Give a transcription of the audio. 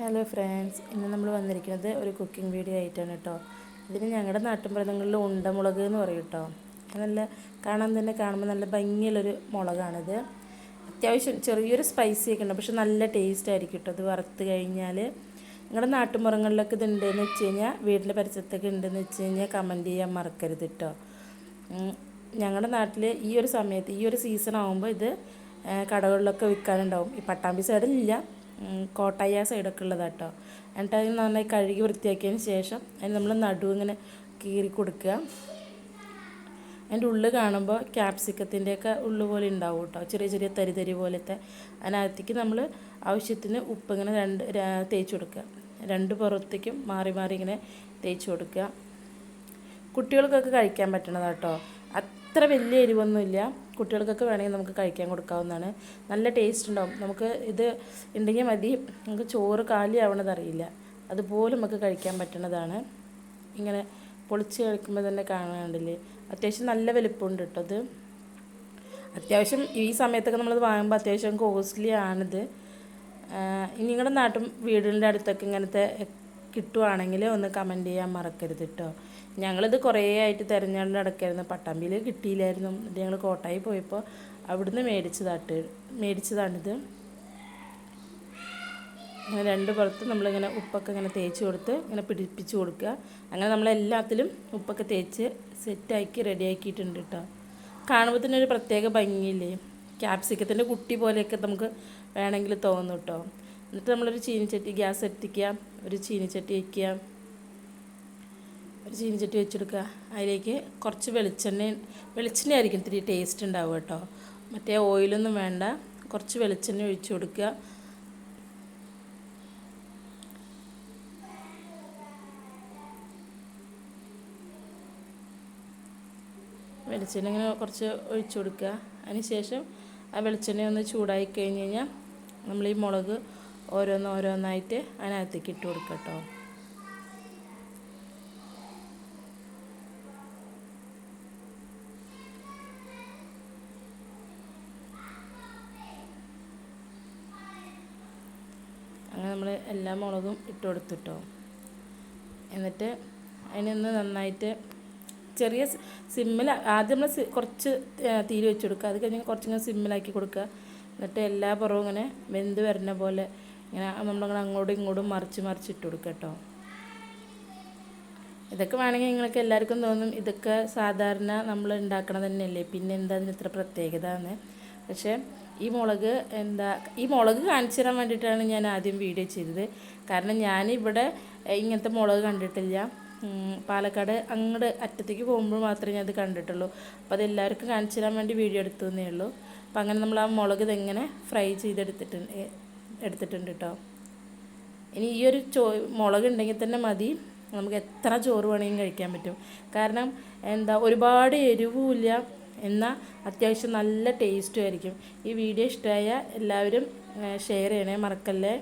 Hello friends ഇന്ന് നമ്മൾ വന്നിരിക്കുന്നത് ഒരു കുക്കിംഗ് വീഡിയോ ആയിട്ടാണ് കേട്ടോ. ഇതിന് ഞങ്ങളുടെ നാട്ടിൻപുറങ്ങളിൽ ഉണ്ടമുളക് എന്ന് പറയും കേട്ടോ. നല്ല കാണാൻ തന്നെ കാണുമ്പോൾ നല്ല ഭംഗിയുള്ളൊരു മുളകാണിത്. അത്യാവശ്യം ചെറിയൊരു സ്പൈസി ഒക്കെ ഉണ്ട് പക്ഷെ നല്ല ടേസ്റ്റ് ആയിരിക്കും കേട്ടോ. ഇത് വറുത്ത് കഴിഞ്ഞാൽ നിങ്ങളുടെ നാട്ടുമ്പുറങ്ങളിലൊക്കെ ഇത് ഉണ്ടെന്ന് വെച്ച് കഴിഞ്ഞാൽ വീട്ടിലെ പരിസരത്തൊക്കെ ഉണ്ടെന്ന് വെച്ച് കഴിഞ്ഞാൽ കമന്റ് ചെയ്യാൻ മറക്കരുത് കേട്ടോ. ഞങ്ങളുടെ നാട്ടിൽ ഈ ഒരു സമയത്ത് ഈ ഒരു സീസൺ ആകുമ്പോൾ ഇത് കടകളിലൊക്കെ വിൽക്കാനുണ്ടാവും. ഈ പട്ടാമ്പി സൈഡിലില്ല കോട്ടായ സൈഡൊക്കെ ഉള്ളതാണ് കേട്ടോ എന്നിട്ട് അതിന് നന്നായി കഴുകി വൃത്തിയാക്കിയതിന് ശേഷം അതിന് നമ്മൾ നടു ഇങ്ങനെ കീറി കൊടുക്കുക. അതിന്റെ ഉള്ളിൽ കാണുമ്പോൾ ക്യാപ്സിക്കത്തിന്റെയൊക്കെ ഉള്ളു പോലെ ഉണ്ടാവും കേട്ടോ ചെറിയ ചെറിയ തരി തരി പോലത്തെ. അതിനകത്തേക്ക് നമ്മൾ ആവശ്യത്തിന് ഉപ്പ് ഇങ്ങനെ രണ്ട് തേച്ച് കൊടുക്കുക. രണ്ട് പുറത്തേക്കും മാറി മാറി ഇങ്ങനെ തേച്ച് കൊടുക്കുക. കുട്ടികൾക്കൊക്കെ കഴിക്കാൻ പറ്റണതാണ് കേട്ടോ അത്ര വലിയ എരിവൊന്നുമില്ല. കുട്ടികൾക്കൊക്കെ വേണമെങ്കിൽ നമുക്ക് കഴിക്കാൻ കൊടുക്കാവുന്നതാണ്. നല്ല ടേസ്റ്റ് ഉണ്ടാവും. നമുക്ക് ഇത് ഉണ്ടെങ്കിൽ മതി. നമുക്ക് ചോറ് കാലിയാവണതറിയില്ല അതുപോലെ നമുക്ക് കഴിക്കാൻ പറ്റുന്നതാണ് ഇങ്ങനെ പൊളിച്ച് കഴിക്കുമ്പോൾ തന്നെ കാണാണ്ടില്ലേ അത്യാവശ്യം നല്ല വലിപ്പമുണ്ട് കേട്ടോ അത് അത്യാവശ്യം ഈ സമയത്തൊക്കെ നമ്മളത് വാങ്ങുമ്പോൾ അത്യാവശ്യം കോസ്റ്റ്ലി ആണിത്. നിങ്ങളുടെ നാട്ടും വീടിന്റെ അടുത്തൊക്കെ ഇങ്ങനത്തെ കിട്ടുവാണെങ്കിൽ ഒന്ന് കമന്റ് ചെയ്യാൻ മറക്കരുത് കേട്ടോ ഞങ്ങളിത് കുറേ ആയിട്ട് തിരഞ്ഞുകൊണ്ട് നടക്കായിരുന്നു. പട്ടാമ്പിയിൽ കിട്ടിയില്ലായിരുന്നു. എന്നിട്ട് ഞങ്ങൾ കോട്ടായി പോയപ്പോൾ അവിടുന്ന് മേടിച്ചതാട്ട് മേടിച്ചതാണിത്. അങ്ങനെ രണ്ട് പുറത്ത് നമ്മളിങ്ങനെ ഉപ്പൊക്കെ ഇങ്ങനെ തേച്ച് കൊടുത്ത് ഇങ്ങനെ പിടിപ്പിച്ച് കൊടുക്കുക. അങ്ങനെ നമ്മളെല്ലാത്തിലും ഉപ്പൊക്കെ തേച്ച് സെറ്റാക്കി റെഡിയാക്കിയിട്ടുണ്ട് കേട്ടോ കാണുമ്പോൾ തന്നെ ഒരു പ്രത്യേക ഭംഗിയില്ലേ? ക്യാപ്സിക്കത്തിന്റെ കുട്ടി പോലെയൊക്കെ നമുക്ക് വേണമെങ്കിൽ തോന്നും കേട്ടോ എന്നിട്ട് നമ്മളൊരു ചീനിച്ചട്ടി ഗ്യാസ് എത്തിക്കുക ഒരു ചീനിച്ചട്ടി വയ്ക്കുക ഒരു ചീനിച്ചട്ടി വെച്ചെടുക്കുക. അതിലേക്ക് കുറച്ച് വെളിച്ചെണ്ണ വെളിച്ചെണ്ണ ആയിരിക്കും ഇത്തിരി ടേസ്റ്റ് ഉണ്ടാവുക കേട്ടോ. മറ്റേ ഓയിലൊന്നും വേണ്ട കുറച്ച് വെളിച്ചെണ്ണ ഒഴിച്ചു കൊടുക്കുക. വെളിച്ചെണ്ണ ഇങ്ങനെ കുറച്ച് ഒഴിച്ചു കൊടുക്കുക. അതിന് ശേഷം ആ വെളിച്ചെണ്ണ ഒന്ന് ചൂടായി കഴിഞ്ഞ് കഴിഞ്ഞാൽ നമ്മൾ ഈ മുളക് ഓരോന്ന് ഓരോന്നായിട്ട് അതിനകത്തേക്ക് ഇട്ട് കൊടുക്കട്ടോ. കേട്ടോ അങ്ങനെ നമ്മൾ എല്ലാ മുളകും ഇട്ട് കൊടുത്തിട്ടോ. എന്നിട്ട് അതിനൊന്ന് നന്നായിട്ട് ചെറിയ സിമ്മിൽ ആദ്യം നമ്മൾ കുറച്ച് തീര് വെച്ച് കൊടുക്കുക. അത് കഴിഞ്ഞ് കുറച്ചിങ്ങനെ സിമ്മിലാക്കി കൊടുക്കുക. എന്നിട്ട് എല്ലാ പുറവും ഇങ്ങനെ വെന്ത് വരുന്ന പോലെ ഇങ്ങനെ നമ്മളിങ്ങനെ അങ്ങോട്ടും ഇങ്ങോട്ടും മറിച്ച് മറിച്ചിട്ട് കൊടുക്കുക കേട്ടോ. ഇതൊക്കെ വേണമെങ്കിൽ നിങ്ങൾക്ക് എല്ലാവർക്കും തോന്നും ഇതൊക്കെ സാധാരണ നമ്മൾ ഉണ്ടാക്കണത് തന്നെയല്ലേ പിന്നെ എന്താ അതിന് ഇത്ര പ്രത്യേകത എന്ന് പക്ഷേ ഈ മുളക് എന്താ ഈ മുളക് കാണിച്ചു തരാൻ വേണ്ടിയിട്ടാണ് ഞാൻ ആദ്യം വീഡിയോ ചെയ്തത്. കാരണം ഞാനിവിടെ ഇങ്ങനത്തെ മുളക് കണ്ടിട്ടില്ല. പാലക്കാട് അങ്ങോട്ട് അറ്റത്തേക്ക് പോകുമ്പോൾ മാത്രമേ ഞാൻ അത് കണ്ടിട്ടുള്ളൂ. അപ്പോൾ അത് എല്ലാവർക്കും കാണിച്ചു തരാൻ വേണ്ടി വീഡിയോ എടുത്തതേ ഉള്ളൂ. അപ്പോൾ അങ്ങനെ നമ്മൾ ആ മുളക് ഇതെങ്ങനെ ഫ്രൈ ചെയ്തെടുത്തിട്ടുണ്ട് എടുത്തിട്ടുണ്ട് കേട്ടോ ഇനി ഈ ഒരു ചോ മുളക് ഉണ്ടെങ്കിൽ തന്നെ മതി. നമുക്ക് എത്ര ചോറ് വേണമെങ്കിലും കഴിക്കാൻ പറ്റും. കാരണം എന്താ ഒരുപാട് എരിവുമില്ല എന്നാൽ അത്യാവശ്യം നല്ല ടേസ്റ്റും ആയിരിക്കും. ഈ വീഡിയോ ഇഷ്ടമായ എല്ലാവരും ഷെയർ ചെയ്യണേ മറക്കല്ലേ?